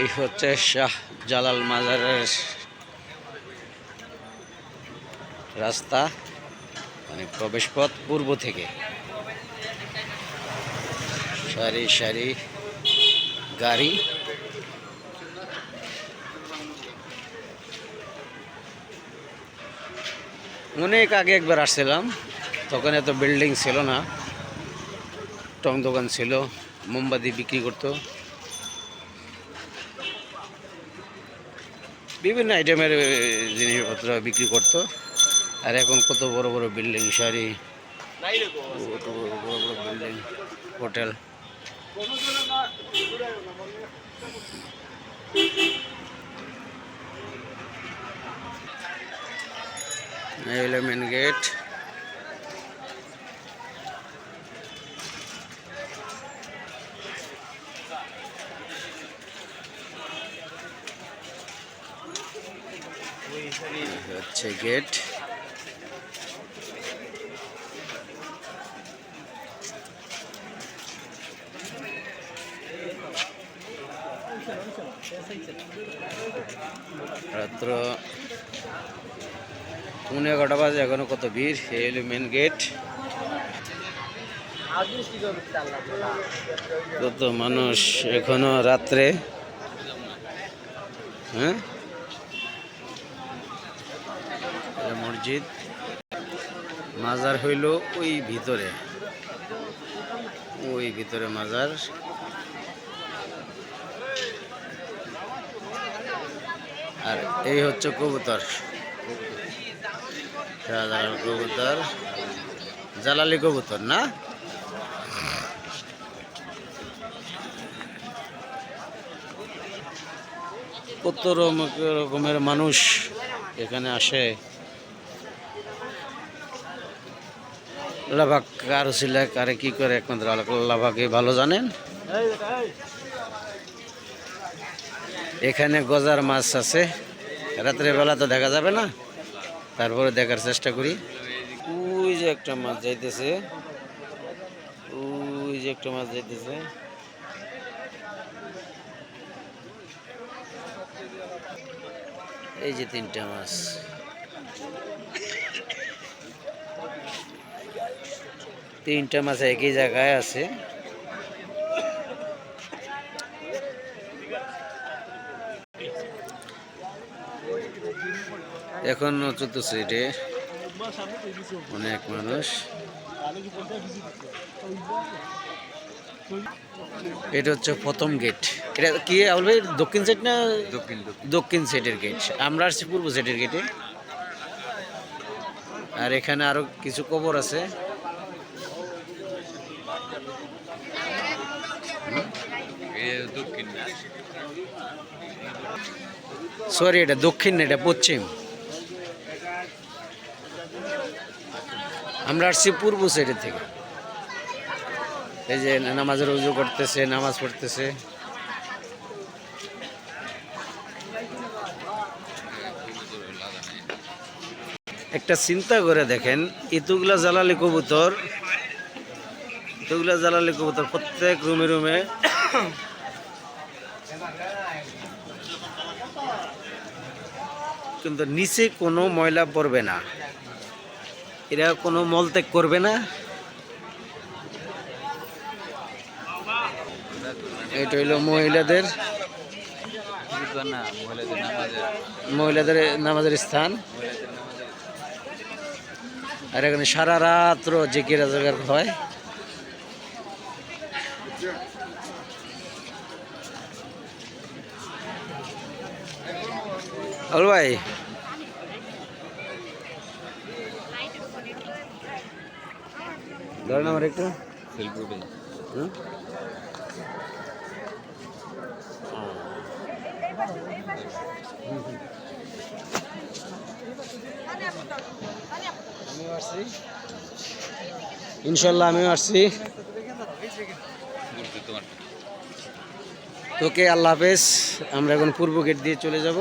এই হচ্ছে শাহ জালাল মাজারের রাস্তা মানে প্রবেশপথ পূর্ব থেকে। সারি সারি গাড়ি। অনেক আগে একবার আসছিলাম, তখন এত বিল্ডিং ছিল না। টং দোকান ছিল, মোমবাতি বিক্রি করতো। বিভিন্ন আইটেমের জিনিসপত্র বিক্রি করত। আর এখন কত বড় বড় বিল্ডিং শাড়ি, কত বড় বড় বিল্ডিং হোটেল মেন গেট হচ্ছে গেট রাত্র পৌনে এগারোটা বাজে, এখনও কত ভিড়? এই হলো মেন গেট কত মানুষ এখনও রাত্রে হ্যাঁ এটা মসজিদ। মাজার হইল ওই ভিতরে। ওই ভিতরে মাজার। আর এই হচ্ছে কবুতর। শাহজালাল কবুতর। জালালি কবুতর, না? কত রকমের মানুষ এখানে আসে। লাভাক কার ছিল, কারে কি করে একমাত্র লাভাকে ভালো জানেন? এখানে গজার মাছ আছে। রাত্রে বেলা তো দেখা যাবে না। তারপরে দেখার চেষ্টা করি। ওই যে একটা মাছ যাইতেছে। ওই যে একটা মাছ যাইতেছে। এই যে তিনটা মাছ। তিনটা মাছ একই জায়গায় আছে। এখন চলতেছে এটে অনেক মানুষ। এটা হচ্ছে প্রথম গেট এটা কি ভাই দক্ষিণ সাইড না দক্ষিণ দক্ষিণ। সাইডের গেট আমরা আসছি পূর্ব সাইডের গেটে আর এখানে আরও কিছু কবর আছে। সরি এটা দক্ষিণ না এটা পশ্চিম। আমরা আসছি পূর্ব সাইডের থেকে। এই যে নামাজের উজু করতেছে, নামাজ পড়তেছে। একটা চিন্তা করে দেখেন, ইতুগুলা জ্বালালি কবুতর এতগুলা জ্বালালি কবুতর প্রত্যেক রুমে রুমে কিন্তু নিচে কোনো ময়লা পড়বে না। এরা কোনো মলত্যাগ করবে না। এটা হইল মহিলাদের মহিলাদের নামাজের স্থান। আর এখানে সারা রাত্র জিকির আজগার হয়। আল ভাই ধরেন আমার একটু ইনশাল্লাহ আমিও আসছি। তোকে আল্লাহ হাফেজ, আমরা এখন পূর্ব গেট দিয়ে চলে যাব।